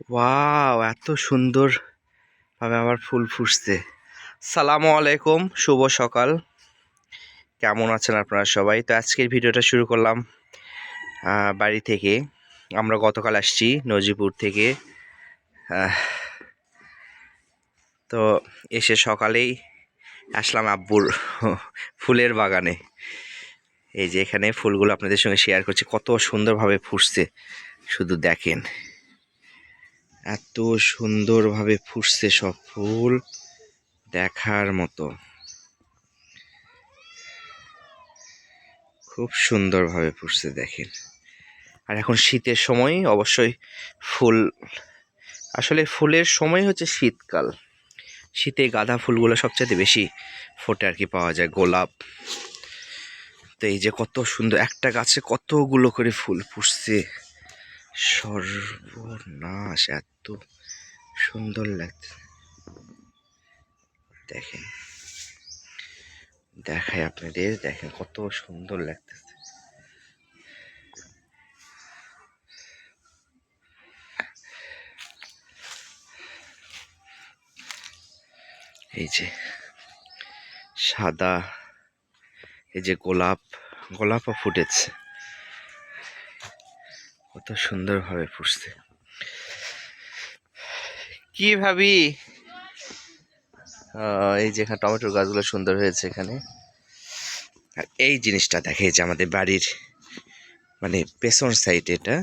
Wow এত সুন্দর ভাবে আবার ফুল ফুটছে। সালামু আলাইকুম, শুভ সকাল। কেমন আছেন আপনারা সবাই? তো আজকের ভিডিওটা শুরু করলাম বাড়ি থেকে। আমরা গতকাল আসছি নজিপুর থেকে। তো এসে সকালেই আসলাম আব্বুর ফুলের বাগানে। এই যে এখানে ফুলগুলো আপনাদের সঙ্গে শেয়ার করছি, কত সুন্দরভাবে ফুটছে, শুধু দেখেন। এত সুন্দরভাবে ফুটছে সব ফুল দেখার মতো। খুব সুন্দরভাবে ফুটছে দেখেন। আর এখন শীতের সময় অবশ্যই ফুল, আসলে ফুলের সময় হচ্ছে শীতকাল। শীতে গাঁদা ফুলগুলো সবচেয়ে বেশি ফোটে আর কি, পাওয়া যায় গোলাপ। তো এই যে কত সুন্দর, একটা গাছে কতগুলো করে ফুল ফুটছে। সর্বনাশ, এত সুন্দর লাগছে। দেখেন, দেখাই আপনাদের, দেখেন কত সুন্দর লাগতেছে। এই যে সাদা, এই যে গোলাপ, গোলাপও ফুটেছে। কত সুন্দরভাবে ফুটছে কি ভাবি? এই যে এখানে টমেটোর গাছগুলো সুন্দর হয়েছে এখানে। আর এই জিনিসটা দেখে যে আমাদের বাড়ির মানে পেছন সাইড এটা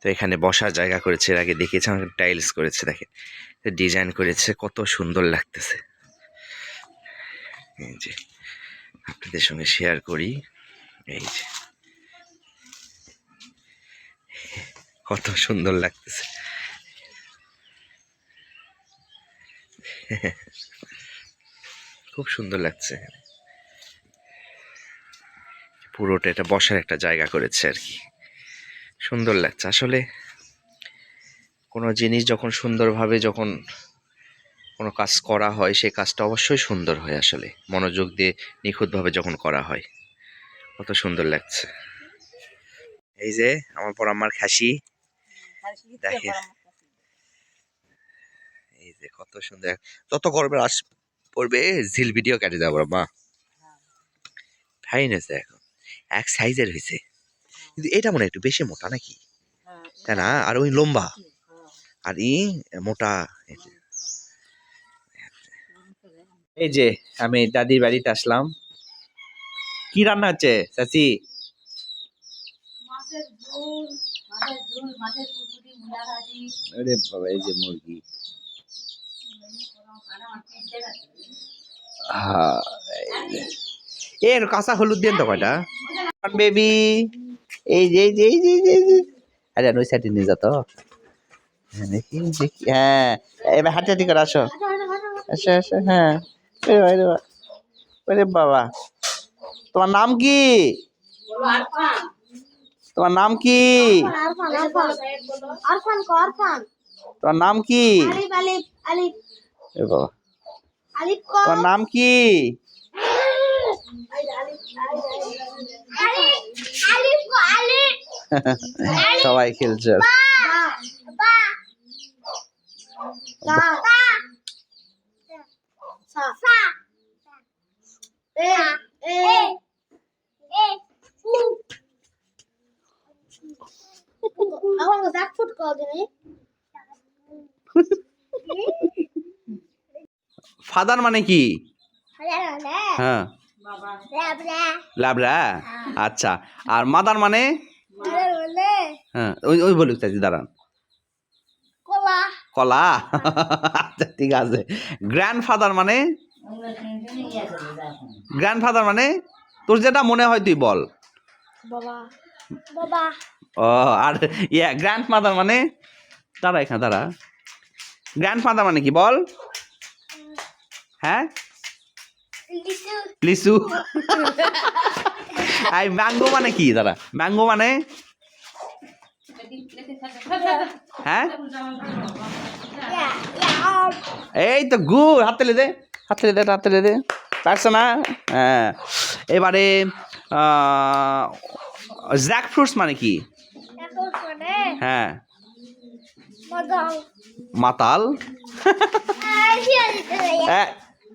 তো এখানে বসার জায়গা করেছে এর আগে দেখিয়েছে আমাকে টাইলস করেছে দেখেন। ডিজাইন করেছে কত সুন্দর লাগতেছে। এই যে আপনাদের সঙ্গে শেয়ার করি এই যে। কত সুন্দর লাগতেছে। খুব সুন্দর লাগছে। পুরোটা এটা বসার একটা জায়গা করেছে আর কি। সুন্দর লাগছে। আসলে কোনো জিনিস যখন সুন্দরভাবে যখন কোনো কাজ করা হয়, সেই কাজটা অবশ্যই সুন্দর হয় আসলে। মনোযোগ দিয়ে নিখুঁতভাবে যখন করা হয়, কত সুন্দর লাগছে। এই যে আমার পর আমার খাসি। দেখেন। এই যে কত সুন্দর যত গরমের আস পড়বে ঝিল ভিডিও কেটে যাব মা। ফাইন হয়েছে এখন। এক সাইজের হয়েছে। কিন্তু এটা মনে হয় একটু বেশি মোটা নাকি? তাই না? আর ওই লম্বা। আর ই মোটা এই যে। আমি দাদির বাড়িতে আসলাম। কি রান্না হচ্ছে চাচি? মাছের ঝোল মাছের ঝোল মাছের আরে বাবা এই যে মুরগি। হ্যাঁ। এর কাঁচা হলুদ দেন তো কয়টা? বেবি এই যে এই যে এই যে আরে ওই সাইডে নিয়ে যা তো। হ্যাঁ, দেখি দেখি। হ্যাঁ এবার হাঁটি হাঁটি করে আসো। আসো আসো হ্যাঁ। ওরে বাবা। তোমার নাম কি? তোমার নাম কি? তোমার নাম কি? তোমার নাম কি? সবাই খেলছে। ফাদার মানে কি? হ্যাঁ। লাবরা আচ্ছা। আর মাদার মানে? হ্যাঁ ওই ওই বলুক চাচি দাঁড়ান। কলা আচ্ছা ঠিক আছে। গ্র্যান্ড ফাদার মানে? গ্র্যান্ড ফাদার মানে? তোর যেটা মনে হয় তুই বল। বাবা বাবা ও আর ইয়া গ্র্যান্ড ফাদার মানে? দাঁড়া এখানে দাঁড়া। গ্র্যান্ড ফাদার মানে কি বল। হ্যাঁ? লিসু আই ম্যাঙ্গো মানে কি দাঁড়া। ম্যাঙ্গো মানে? হ্যাঁ? এই তো গুড হাত তেলে দে হাত তেলে দে হাত তেলে দে। পারছে না? হ্যাঁ। এবারে জ্যাক ফ্রুটস মানে কি? হ্যাঁ। মাতাল। এ,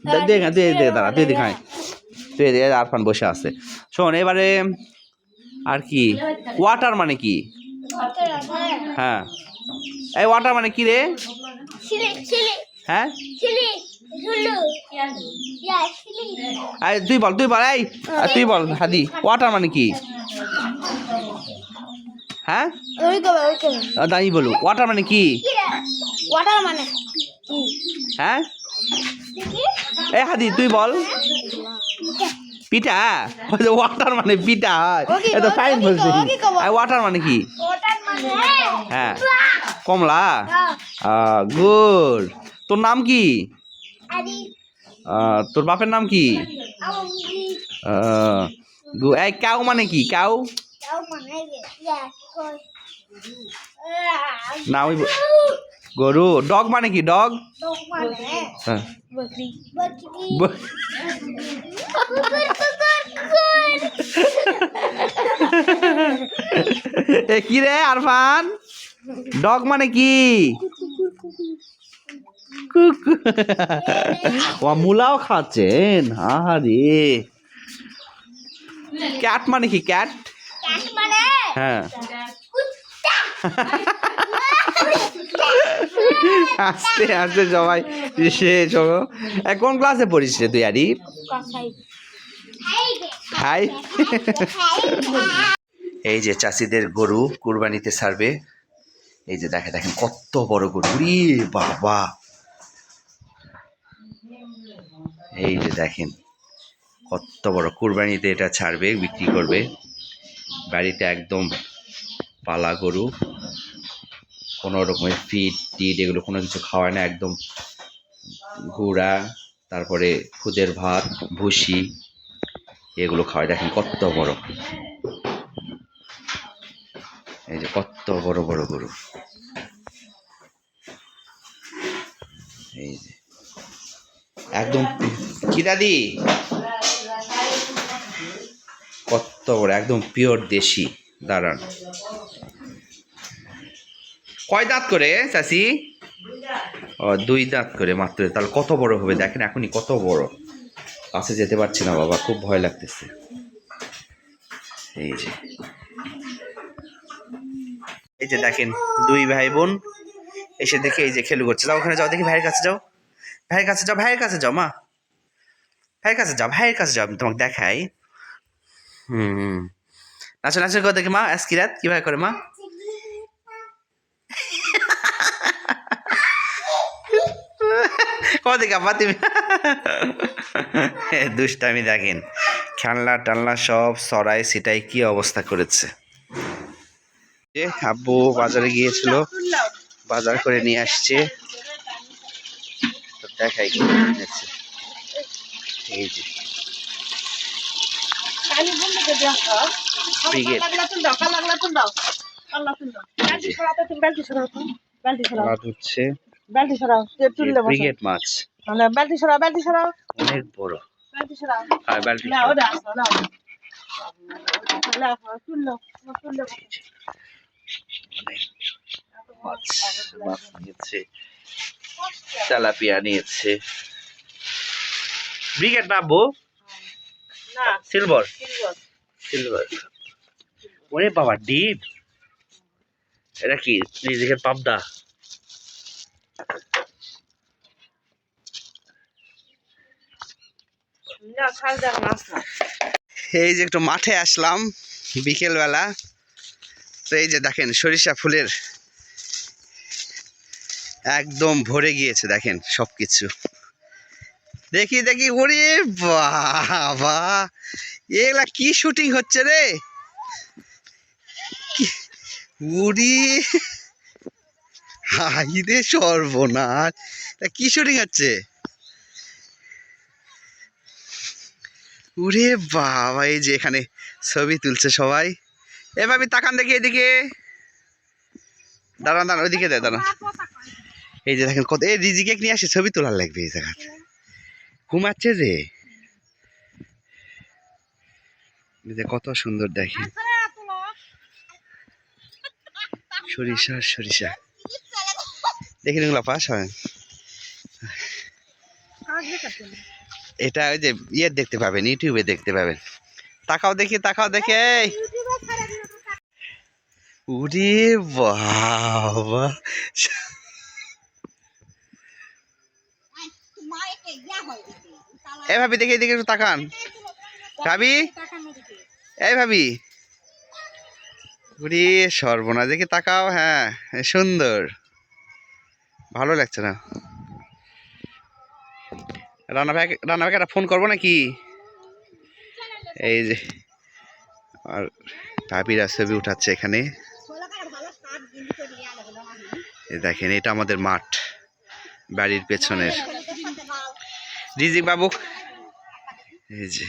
দে- দে দে দে দাঁড়া তুই দেখাই তুই দে আরফান বসে আছে। শোন এবারে আর কি? ওয়াটার মানে কি? হ্যাঁ। এই ওয়াটার মানে কি রে? হ্যাঁ? তুই বল তুই বল এই তুই বল হাদি। ওয়াটার মানে কি? হ্যাঁ? দাঁড়িয়ে বলু ওয়াটার মানে কি? ওয়াটার মানে কি? হ্যাঁ? এ হাদি তুই বল। পিঠা? ওয়াটার মানে পিঠা হয়। ও কি এ সাইন বলছি। ওয়াটার মানে কি? মানে হ্যাঁ। কমলা। হ্যাঁ। গুড তোর নাম কি? তোর বাপের নাম কি? গু- এই কাউ মানে কি? কাউ? মানে ইয়া কই না ওই গরু। ডগ মানে কি? ডগ? মানে? হ্যাঁ। কি রে আরফান? ডগ মানে কি? মুলাও খাচ্ছেন? আরে ক্যাট মানে কি ক্যাট? হ্যাঁ। আস্তে আস্তে সবাই সে চলো। কোন ক্লাসে পড়িস রে তুই আরি হাই। এই যে চাষিদের গরু কুরবানিতে ছাড়বে এই যে দেখে দেখেন কত বড় গরু। রে বাবা। এই যে দেখেন কত বড় কুরবানিতে এটা ছাড়বে বিক্রি করবে। বাড়িতে একদম পালা গরু, কোনো রকমের ফিট টিট এগুলো কোনো কিছু খাওয়ায় না, একদম গুঁড়া, তারপরে খুদের ভাত, ভুসি, এগুলো খাওয়ায়। দেখেন কত বড়। এই যে কত বড় বড় গরু। এই যে। একদম, কি দাদি? বড় একদম পিওর দেশি দাঁড়ান কয় দাঁত করে চাষি ও, দুই দাঁত করে মাত্র। তাহলে কত বড় হবে? দেখেন এখনই কত বড়। কাছে যেতে পারছি না বাবা, খুব ভয় লাগতেছে। এই যে। এই যে দেখেন, দুই ভাই বোন এসে দেখে এই যে খেলু করছে। যাও ওখানে যাও, দেখি ভাইয়ের কাছে যাও। ভাইয়ের কাছে যাও, ভাইয়ের কাছে যাও, মা। ভাইয়ের কাছে যাও, ভাইয়ের কাছে যাও, আমি তোমাকে দেখাই। হুম নাচো নাচো করে দেখি মা আজকিরাত কীভাবে করে মা? দেখি আপা তুমি? দুষ্টামি দেখেন। খেলনা টালনা সব সরাই সেটাই কি অবস্থা করেছে। যে আব্বু বাজারে গিয়েছিল, বাজার করে নিয়ে আসছে। দেখাই এই যে। হচ্ছে। বালতি সরাও তুললে বসো। ব্রিগেড মাছ। মানে বালতি সরাও বালতি সরাও। অনেক বড়। বালতি সরাও। আর বালতি না ওটা আসো না তেলাপিয়া নিয়েছে। ব্রিগেড না আব্বু না সিলভার সিলভার সিলভার ওরে বাবা ডিপ। এটা কি? নিজেকে পাবদা। এই যে একটু মাঠে আসলাম বিকেলবেলা। তো এই যে দেখেন সরিষা ফুলের একদম ভরে গিয়েছে দেখেন সব কিছু দেখি দেখি, ওরে বাবা! এগুলা কি শুটিং হচ্ছে রে? কি- উরি! হাই রে সর্বনাশ! কি শুটিং হচ্ছে? উরে বাবা, এই যে এখানে ছবি তুলছে সবাই। এ ভাবি, তাকান দেখি এদিকে। দাঁড়ান দাঁড়ান, ওইদিকে দে, দাঁড়ান। এই যে দেখেন কত এই রিজিকে নিয়ে আসে, ছবি তোলার লাগবে এই জায়গাতে। ঘুমাচ্ছে যে? কত সুন্দর দেখি। সরিষা সরিষা। দেখি নিগুলা পাস হয়? এটা ওই যে ইয়ে দেখতে পাবেন, ইউটিউবে দেখতে পাবেন। তাকাও দেখি, তাকাও দেখে উরে বাবা। এ ভাবি, দেখি দেখি একটু তাকান। ভাবি? এই ভাবি। উরে সর্বনা দেখি তাকাও হ্যাঁ সুন্দর। ভালো লাগছে না। রানা ভাই, রানা ভাইকে একটা ফোন করব নাকি? এই যে, আর ভাবিরা ছবি উঠাচ্ছে এখানে। দেখেন, এটা আমাদের মাঠ, বাড়ির পেছনের। রিজিক বাবু এই যে।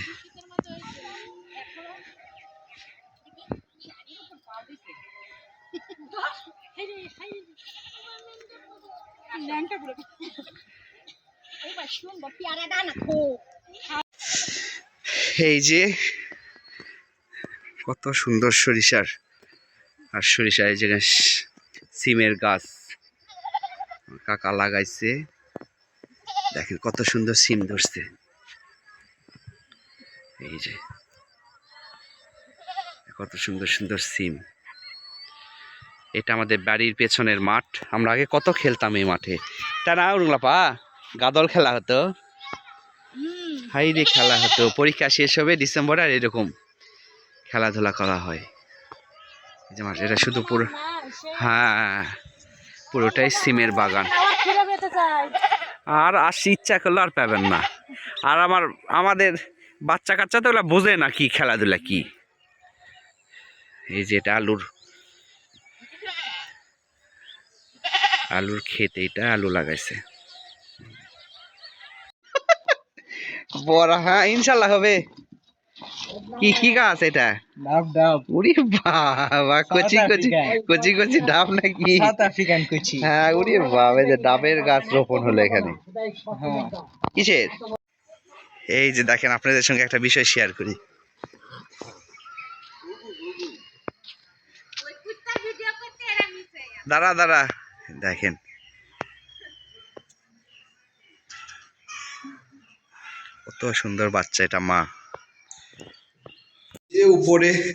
এই যে, কত সুন্দর সরিষার। আর সরিষা এই স- সিমের গাছ। কাকা লাগাইছে। দেখেন কত সুন্দর সিম ধরছে। এই যে। কত সুন্দর সুন্দর সিম। এটা আমাদের বাড়ির পেছনের মাঠ। আমরা আগে কত খেলতাম এই মাঠে। তা না উরুংলাপা গাদল খেলা হতো। হাইরে খেলা হতো। পরীক্ষা শেষ হবে ডিসেম্বর আর এরকম খেলাধুলা করা হয়। যে মাঠ, এটা শুধু পুরো হ্যাঁ পুরোটাই সিমের বাগান। আর আসি ইচ্ছা করলে আর পাবেন না। আর আমার আমাদের বাচ্চা কাচ্চা তো ওগুলা বোঝে না কি খেলাধুলা কি। এই যে এটা আলুর আলুর ক্ষেত এটা আলু লাগাইছে। বড় হ্যাঁ ইনশাল্লাহ হবে। কি কি গাছ এটা? ডাব ডাব। উরি বাবা কচি কচি কচি কচি ডাব নাকি? সাউথ আফ্রিকান কুচি। হ্যাঁ উরি বাবা এই যে ডাবের গাছ রোপণ হলো এখানে। হ্যাঁ। কিসের? এই যে দেখেন, আপনাদের সঙ্গে একটা বিষয় শেয়ার করি। দাঁড়া দাঁড়া। দেখেন। কত সুন্দর বাচ্চা এটা, মা। যে উপরে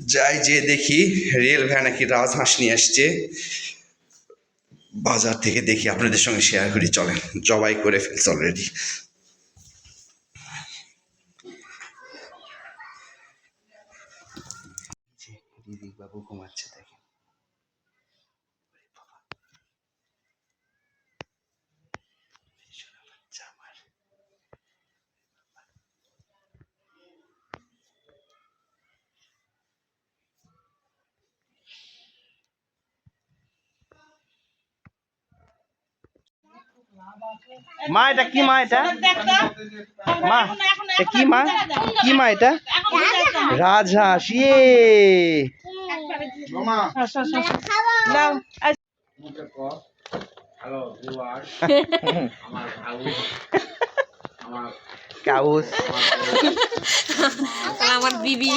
যাই যে দেখি, রেল ভ্যান নাকি রাজহাঁস নিয়ে আসছে। বাজার থেকে দেখি, আপনাদের সঙ্গে শেয়ার করি, চলেন। জবাই করে ফেলছে অলরেডি মা এটা কি মা এটা? মা এটা কি মা? কি মা এটা? রাজহাঁস ইয়ে। নাও। কাউস। আমার বিবি।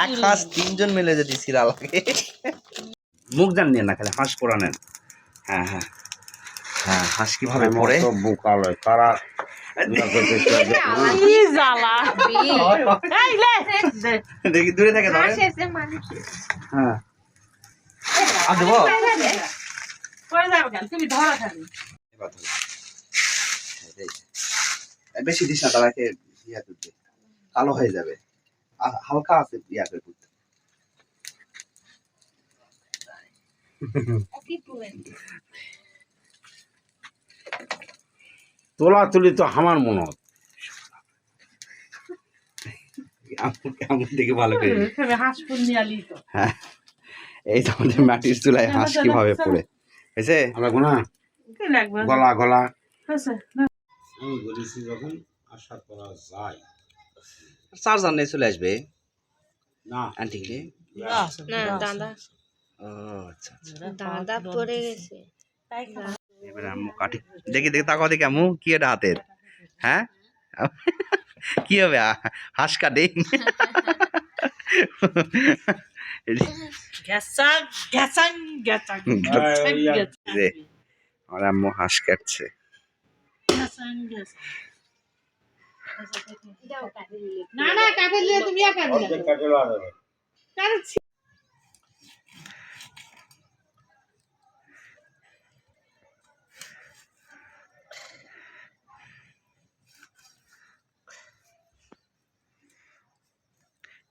এক হাঁস তিনজন মিলে যদি সিরা লাগে মুখ দেন নিয়ে না খালি হাঁস পোড়া নেন। হ্যাঁ হ্যাঁ। হ্যাঁ হাঁস কীভাবে পড়ে? জ্বালা? এই দেখি দূরে থেকে হ্যাঁ। আর দেবো বেশি দিস না তারাকে ইয়া করতে কালো হয়ে যাবে। আর হালকা আছে ইয়া করে তোলা তুলি তো আমার মনে হয় আমার দিকে ভালো করে হ্যাঁ এই তো আমাদের মাটির চুলায় হাঁস কীভাবে পড়ে। হয়েছে? আমরা গোনা গলা গলা। আমি বলেছি যখন আশা করা যায়। চার্জার নিয়ে চলে আসবে? না। আন্টি কে না দাদা। আচ্ছা দাদা পড়ে গেছে। এবারে আম্মু কাটি দেখি দেখি তাকাও দেখি আম্মু কি এটা হাতের? হ্যাঁ? কি হবে? হাঁস কাটে আমার আম্মু কাটছে। না না কাটে তুমি কাটে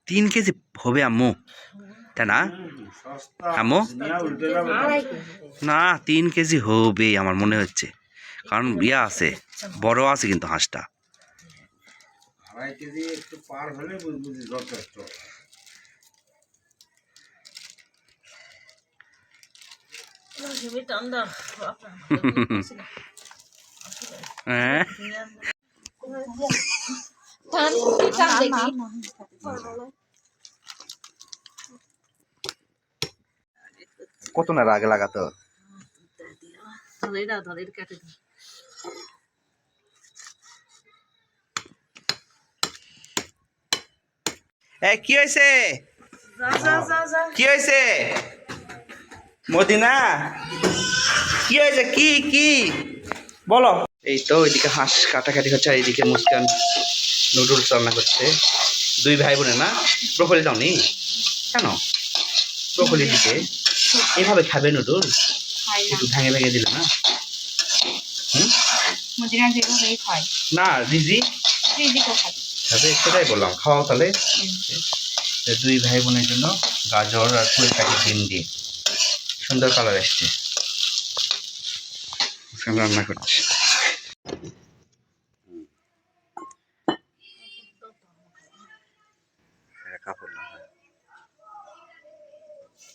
তিন কেজি হবে আম্মু। তাই না? আম্মু। না তিন কেজি হবে আমার মনে হচ্ছে। কারণ ইয়া আছে বড় আছে কিন্তু হাঁসটা। আড়াই বুঝি যথেষ্ট হ্যাঁ কত না রাগ লাগাতো ধরে দাও ধরে কেটে দাও এ কি হয়েছে যা যা যা যা কি হয়েছে মদিনা কি হয়েছে কি কি বলো এই তো ওইদিকে হাঁস কাটাকাটি হচ্ছে আর এইদিকে মুস্কান নুডলস রান্না করছে। দুই ভাই বোনে না ব্রকলি দাওনি কেন? ব্রকলি দিকে। এভাবে খাবে নুডলস? একটু ভেঙে ভেঙে দিলে না? না রিজি? খাবে সেটাই বললাম খাওয়াও তাহলে। দুই ভাই বোনের জন্য গাজর আর ফুল প্যাকেট ডিম দিয়ে। সুন্দর কালার এসছে। মুসকান রান্না করছে।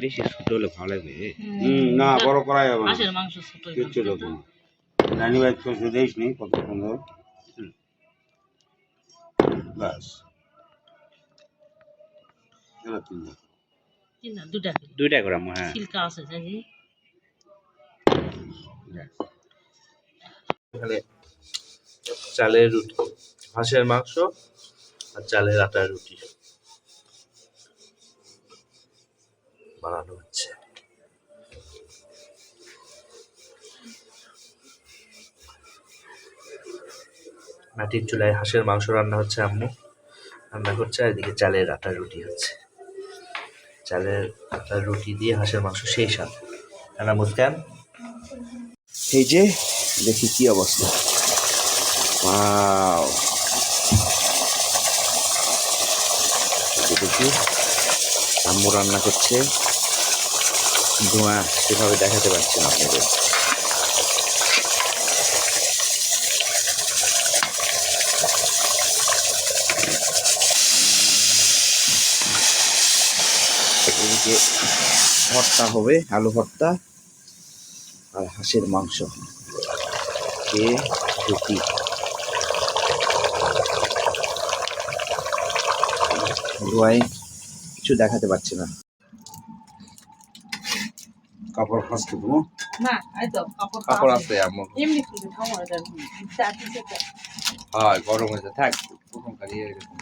বেশি ছোট হলে ভালো লাগবে। না বড় করা যাবে না। মাছের মাংস ছোট কিচ্ছু না। রানি ভাই কষে দিস নি কত সুন্দর। এরা দুটা দুইটা করে। হ্যাঁ। ছিলকা আছে জানি এখানে চালের রুটি হাঁসের মাংস আর চালের আটার রুটি। বানানো হচ্ছে। মাটির চুলায় হাঁসের মাংস রান্না হচ্ছে আম্মু। রান্না করছে আর এদিকে চালের আটার রুটি হচ্ছে। চালের আটার রুটি দিয়ে হাঁসের মাংস সেই স্বাদ। রান্না মুস্কান এই যে, দেখি কি অবস্থা। দেখি। আম্মু রান্না করছে। ধোঁয়া সেভাবে দেখাতে পারছি না আপনাদের। এদিকে ভর্তা হবে, আলু ভর্তা আর হাঁসের মাংস। কে রুটি? ধোয়ায় কিছু দেখাতে পারছি না। কাপড় ফাঁসতে তুমি না কাপড় হয় গরম হয়েছে থাক প্রথম এরকম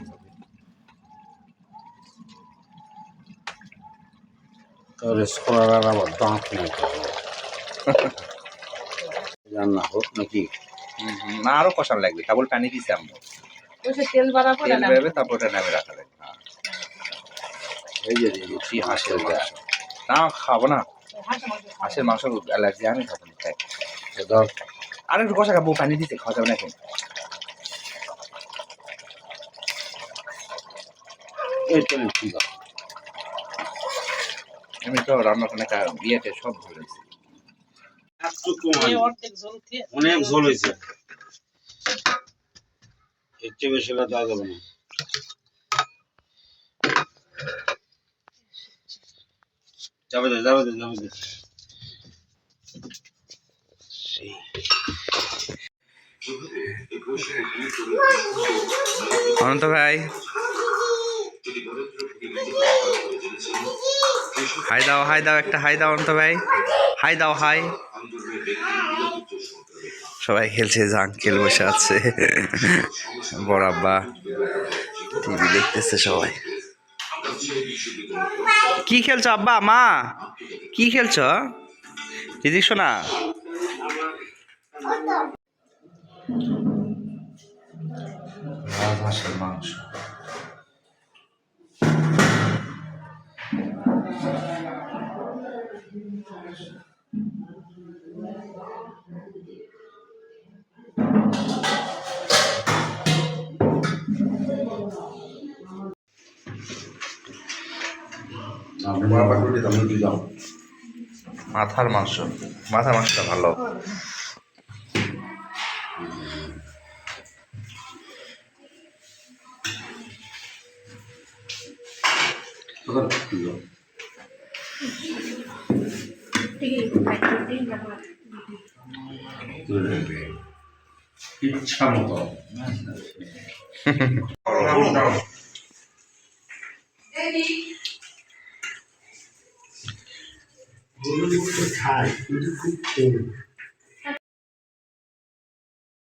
আর আবার দাঁত নেই রান্না হোক নাকি? হুম, হুম, না আরও কষান লাগবে কেবল পানি দিছে আম্মু তেল বাড়া করে তারপর নামে রাখা লাগবে। এই যে রুটি হাঁসের মাংস না খাব না। হাঁসের মাংস অ্যালার্জি আমি খাব না তাই। ধর আর একটু কষা খাব পানি দিতে খাওয়া যাবে না এখন। এই তো ঠিক আছে আমি তো রান্না টান্না কা- বিয়েতে সব খেয়ে। অনেক ঝোল হয়েছে। এর চেয়ে বেশি হলে দেওয়া যাবে না। অনন্ত ভাই। হাই দাও হাই দাও, একটা হাই দাও অনন্ত ভাই। হাই দাও, হাই। সবাই খেলছে যে আঙ্কেল বসে আছে। বড় আব্বা টিভি দেখতেছে সবাই। কি খেলছো আব্বা মা? কি খেলছো? দিদি শোনা। হাঁসের মাংস। মাথার মাংস। মাথার মাংসটা ভালো। খায় কিন্তু খুব কম